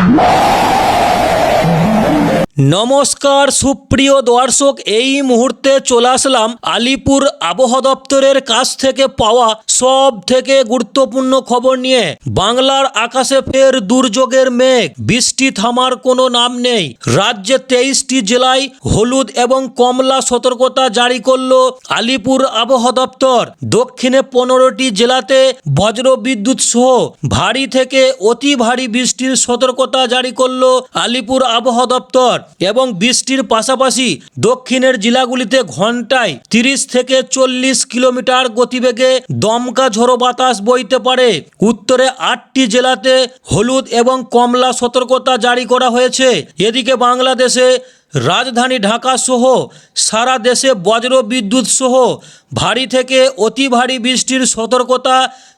Yeah. নমস্কার, সুপ্রিয় দর্শক, এই মুহূর্তে চলে আসলাম আলিপুর আবহাওয়া দপ্তরের কাছ থেকে পাওয়া সব থেকে গুরুত্বপূর্ণ খবর নিয়ে। বাংলার আকাশে ফের দুর্যোগের মেঘ, বৃষ্টি থামার কোনো নাম নেই। রাজ্যে তেইশটি জেলায় হলুদ এবং কমলা সতর্কতা জারি করল আলিপুর আবহাওয়া দপ্তর। দক্ষিণে পনেরোটি জেলাতে বজ্র বিদ্যুৎ সহ ভারী থেকে অতি ভারী বৃষ্টির সতর্কতা জারি করল আলিপুর আবহাওয়া দপ্তর। এবং বৃষ্টির পাশাপাশি দক্ষিণের জেলাগুলিতে ঘন্টায় তিরিশ থেকে চল্লিশ কিলোমিটার গতিবেগে দমকা ঝোড়ো বাতাস বইতে পারে। উত্তরে আটটি জেলাতে হলুদ এবং কমলা সতর্কতা জারি করা হয়েছে। এদিকে বাংলাদেশে রাজধানী ঢাকা সহ সারা দেশে বজ্র বিদ্যুৎ সহ ভারী থেকে অতি ভারী বৃষ্টির সতর্কতা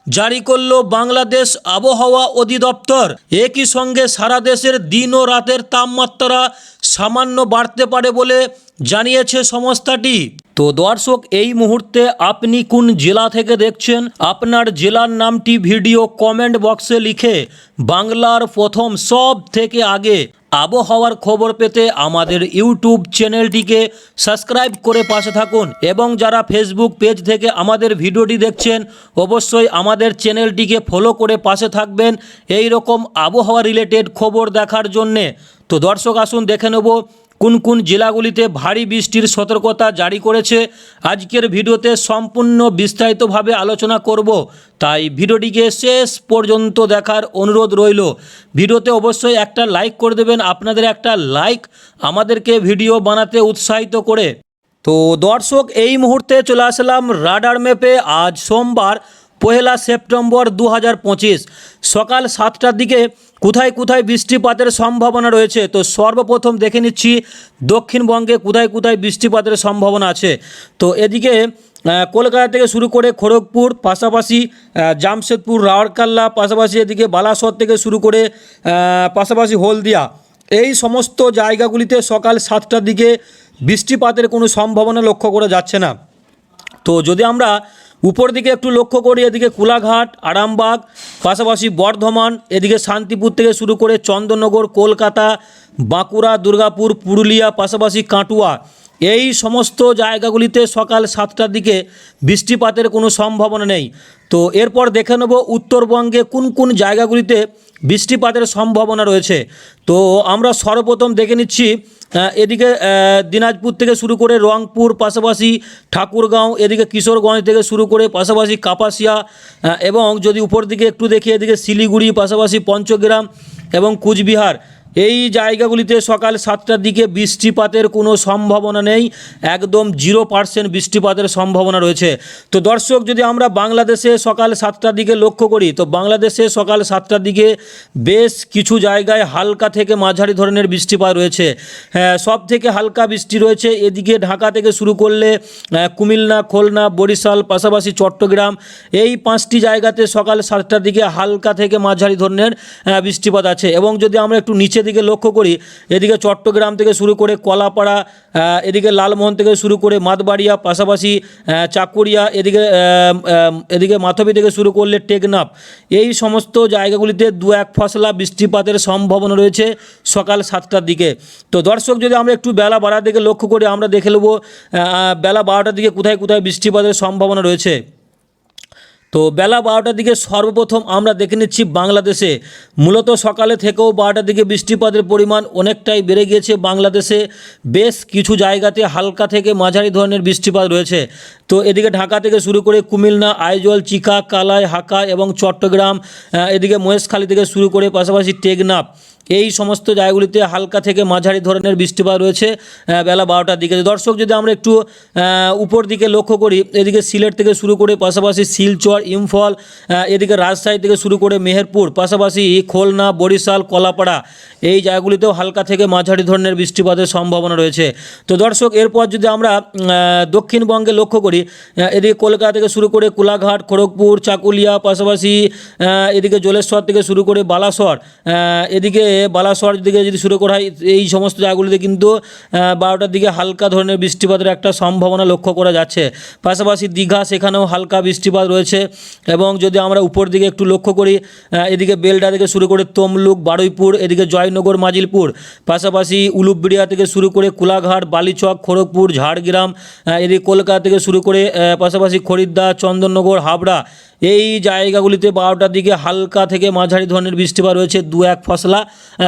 জারি করল বাংলাদেশ আবহাওয়া অধিদপ্তর। একই সঙ্গে সারা দেশের দিন ও রাতের তাপমাত্রা সামান্য বাড়তে পারে বলে জানিয়েছে সংস্থাটি তো দর্শক, এই মুহূর্তে আপনি কোন জেলা থেকে দেখছেন? আপনার জেলার নামটি ভিডিও কমেন্ট বক্সে লিখে বাংলার প্রথম সব থেকে আগে আবহাওয়ার খবর পেতে আমাদের ইউটিউব চ্যানেলটিকে সাবস্ক্রাইব করে পাশে থাকুন এবং যারা ফেসবুক পেজ থেকে আমাদের ভিডিওটি দেখছেন, অবশ্যই আমাদের চ্যানেলটিকে ফলো করে পাশে থাকবেন। এই রকম আবহাওয়া রিলেটেড খবর দেখার জন্যে। তো দর্শক, আসুন দেখে নেব কোন কোন জেলাগুলিতে ভারী বৃষ্টির সতর্কতা জারি করেছে, আজকের ভিডিওতে সম্পূর্ণ বিস্তারিতভাবে আলোচনা করব। তাই ভিডিওটিকে শেষ পর্যন্ত দেখার অনুরোধ রইল। ভিডিওতে অবশ্যই একটা লাইক করে দেবেন, আপনাদের একটা লাইক আমাদেরকে ভিডিও বানাতে উৎসাহিত করে। তো দর্শক, এই মুহূর্তে চলে আসলাম রাডার ম্যাপে। আজ সোমবার, পহেলা সেপ্টেম্বর দু হাজার পঁচিশ, সকাল সাতটার দিকে কোথায় কোথায় বৃষ্টিপাতের সম্ভাবনা রয়েছে? তো সর্বপ্রথম দেখে নিচ্ছি দক্ষিণবঙ্গে কোথায় কোথায় বৃষ্টিপাতের সম্ভাবনা আছে। তো এদিকে কলকাতা থেকে শুরু করে খড়গপুর, পাশাপাশি জামশেদপুর রাওয়ারকাল্লা পাশাপাশি এদিকে বালাসর থেকে শুরু করে পাশাপাশি হলদিয়া। এই সমস্ত জায়গাগুলিতে সকাল সাতটার দিকে বৃষ্টিপাতের কোনো সম্ভাবনা লক্ষ্য করা যাচ্ছে না। তো যদি আমরা উপর দিকে একটু লক্ষ্য করি, এদিকে কুলাঘাট, আরামবাগ, পাশাপাশি বর্ধমান, এদিকে শান্তিপুর থেকে শুরু করে চন্দননগর কলকাতা, বাঁকুড়া, দুর্গাপুর, পুরুলিয়া, পাশাপাশি কাটুয়া। এই সমস্ত জায়গাগুলিতে সকাল সাতটার দিকে বৃষ্টিপাতের কোনো সম্ভাবনা নেই। তো এরপর দেখে নেব উত্তরবঙ্গে কোন কোন জায়গাগুলিতে বৃষ্টিপাতের সম্ভাবনা রয়েছে। তো আমরা সর্বপ্রথম দেখে নিচ্ছি এদিকে দিনাজপুর থেকে শুরু করে রংপুর পাশাপাশি ঠাকুরগাঁও, এদিকে কিশোরগঞ্জ থেকে শুরু করে পাশাপাশি কাপাসিয়া এবং যদি উপর দিকে একটু দেখি, এদিকে শিলিগুড়ি পাশাপাশি পঞ্চগ্রাম এবং কুচবিহার। এই জায়গাগুলিতে সকাল সাতটার দিকে বৃষ্টিপাতের কোনো সম্ভাবনা নেই। একদম জিরো পার্সেন্ট বৃষ্টিপাতের সম্ভাবনা রয়েছে। তো দর্শক, যদি আমরা বাংলাদেশে সকাল সাতটার দিকে লক্ষ্য করি, তো বাংলাদেশে সকাল সাতটার দিকে বেশ কিছু জায়গায় হালকা থেকে মাঝারি ধরনের বৃষ্টিপাত রয়েছে। হ্যাঁ সব থেকে হালকা বৃষ্টি রয়েছে এদিকে ঢাকা থেকে শুরু করলে কুমিল্লা, খুলনা, বরিশাল, পাশাপাশি চট্টগ্রাম। এই পাঁচটি জায়গাতে সকাল সাতটার দিকে হালকা থেকে মাঝারি ধরনের বৃষ্টিপাত আছে। এবং যদি আমরা একটু নিচের দিকে লক্ষ্য করি, এদিকে চট্টগ্রাম থেকে শুরু করে কলাপাড়া এদিকে লালমোহন থেকে শুরু করে মাতবাড়িয়া পাশাপাশি চাকুরিয়া, এদিকে এদিকে মাথবি থেকে শুরু করলে টেকনাফ। এই সমস্ত জায়গাগুলিতে দু এক ফসলা বৃষ্টিপাতের সম্ভাবনা রয়েছে সকাল সাতটার দিকে। তো দর্শক, যদি আমরা একটু বেলা বাড়ার দিকে লক্ষ্য করি, আমরা দেখে নেব বেলা বারোটার দিকে কোথায় কোথায় বৃষ্টিপাতের সম্ভাবনা রয়েছে। তো বেলা বারোটার দিকে সর্বপ্রথম আমরা দেখে নিচ্ছি বাংলাদেশে। মূলত সকালে থেকেও বারোটার দিকে বৃষ্টিপাতের পরিমাণ অনেকটাই বেড়ে গিয়েছে বাংলাদেশে। বেশ কিছু জায়গাতে হালকা থেকে মাঝারি ধরনের বৃষ্টিপাত রয়েছে। তো এদিকে ঢাকা থেকে শুরু করে কুমিল্লা, আইজল চিকা কালাই, হাকা এবং চট্টগ্রাম এদিকে মহেশখালী থেকে শুরু করে পাশাপাশি টেকনাফ। এই সমস্ত জায়গাগুলিতে হালকা থেকে মাঝারি ধরনের বৃষ্টিপাত রয়েছে বেলা বারোটার দিকে। দর্শক, যদি আমরা একটু উপর দিকে লক্ষ্য করি, এদিকে সিলেট থেকে শুরু করে পাশাপাশি শিলচর, ইম্ফল এদিকে রাজশাহী থেকে শুরু করে মেহেরপুর, পাশাপাশি খুলনা, বরিশাল, কলাপাড়া এই জায়গাগুলিতেও হালকা থেকে মাঝারি ধরনের বৃষ্টিপাতের সম্ভাবনা রয়েছে। তো দর্শক, এরপর যদি আমরা দক্ষিণবঙ্গে লক্ষ্য করি এদিকে কলকাতা থেকে শুরু করে কোলাঘাট, খড়গপুর, চাকুলিয়া, পাশাপাশি এদিকে জলেশ্বর থেকে শুরু করে বালাসর এদিকে বালাসর দিকে যদি শুরু করা হয়, এই সমস্ত জায়গাগুলিতে কিন্তু বারোটার দিকে হালকা ধরনের বৃষ্টিপাতের একটা সম্ভাবনা লক্ষ্য করা যাচ্ছে। পাশাপাশি দীঘা, সেখানেও হালকা বৃষ্টিপাত রয়েছে এবং যদি আমরা উপর দিকে একটু লক্ষ্য করি এদিকে বেলডা থেকে শুরু করে তমলুক, বারুইপুর, এদিকে জয়নগর মাজিলপুর। পাশাপাশি উলুবড়িয়া থেকে শুরু করে কোলাঘাট, বালিচক, খড়গপুর, ঝাড়গ্রাম এদিকে কলকাতা থেকে শুরু করে পাশাপাশি খরিদ্দা চন্দননগর, হাবড়া এই জায়গাগুলিতে বারোটার দিকে হালকা থেকে মাঝারি ধরনের বৃষ্টিপাত রয়েছে, দু এক ফসলা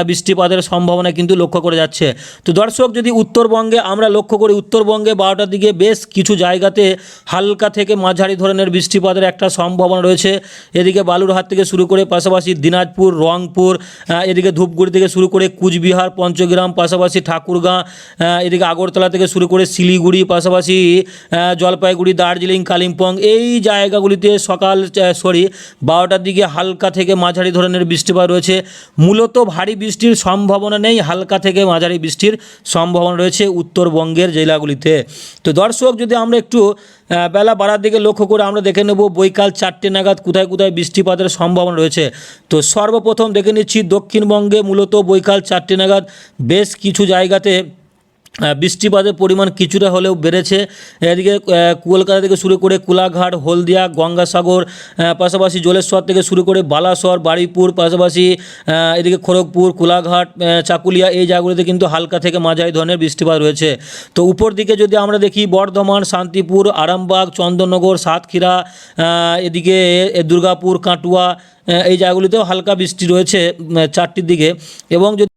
বৃষ্টিপাতের সম্ভাবনা কিন্তু লক্ষ্য করে যাচ্ছে। তো দর্শক, যদি উত্তরবঙ্গে আমরা লক্ষ্য করি, উত্তরবঙ্গে বারোটার দিকে বেশ কিছু জায়গাতে হালকা থেকে মাঝারি ধরনের বৃষ্টিপাতের একটা সম্ভাবনা রয়েছে। এদিকে বালুরহাট থেকে শুরু করে পাশাপাশি দিনাজপুর, রংপুর এদিকে ধূপগুড়ি থেকে শুরু করে কুচবিহার, পঞ্চগ্রাম, পাশাপাশি ঠাকুরগাঁ এদিকে আগরতলা থেকে শুরু করে শিলিগুড়ি, পাশাপাশি জলপাইগুড়ি, দার্জিলিং, কালিম্পং এই জায়গাগুলিতে সকাল সরি বারোটার দিকে হালকা থেকে মাঝারি ধরনের বৃষ্টিপাত রয়েছে। মূলত ভারী বৃষ্টির সম্ভাবনা নেই, হালকা থেকে মাঝারি বৃষ্টির সম্ভাবনা রয়েছে উত্তরবঙ্গের জেলাগুলিতে। তো দর্শক, যদি আমরা একটু বেলা বাড়ার দিকে লক্ষ্য করে আমরা দেখে নেব বৈকাল চারটে নাগাদ কোথায় কোথায় বৃষ্টিপাতের সম্ভাবনা রয়েছে। তো সর্বপ্রথম দেখে নিচ্ছি দক্ষিণবঙ্গে মূলত বৈকাল চারটে নাগাদ বেশ কিছু জায়গাতে বৃষ্টিপাতের পরিমাণ কিছুটা হলেও বেড়েছে। এদিকে কলকাতা থেকে শুরু করে কোলাঘাট, হলদিয়া, গঙ্গাসাগর পাশাপাশি জলেশ্বর থেকে শুরু করে বালাসর বারুইপুর পাশাপাশি এদিকে খড়গপুর, কোলাঘাট চাকুলিয়া এই জায়গাগুলিতে কিন্তু হালকা থেকে মাঝারি ধরনের বৃষ্টিপাত রয়েছে। তো উপর দিকে যদি আমরা দেখি, বর্ধমান, শান্তিপুর, আরামবাগ, চন্দননগর, সাতক্ষীরা এদিকে দুর্গাপুর, কাটুয়া এই জায়গাগুলিতেও হালকা বৃষ্টি রয়েছে চারটির দিকে। এবং যদি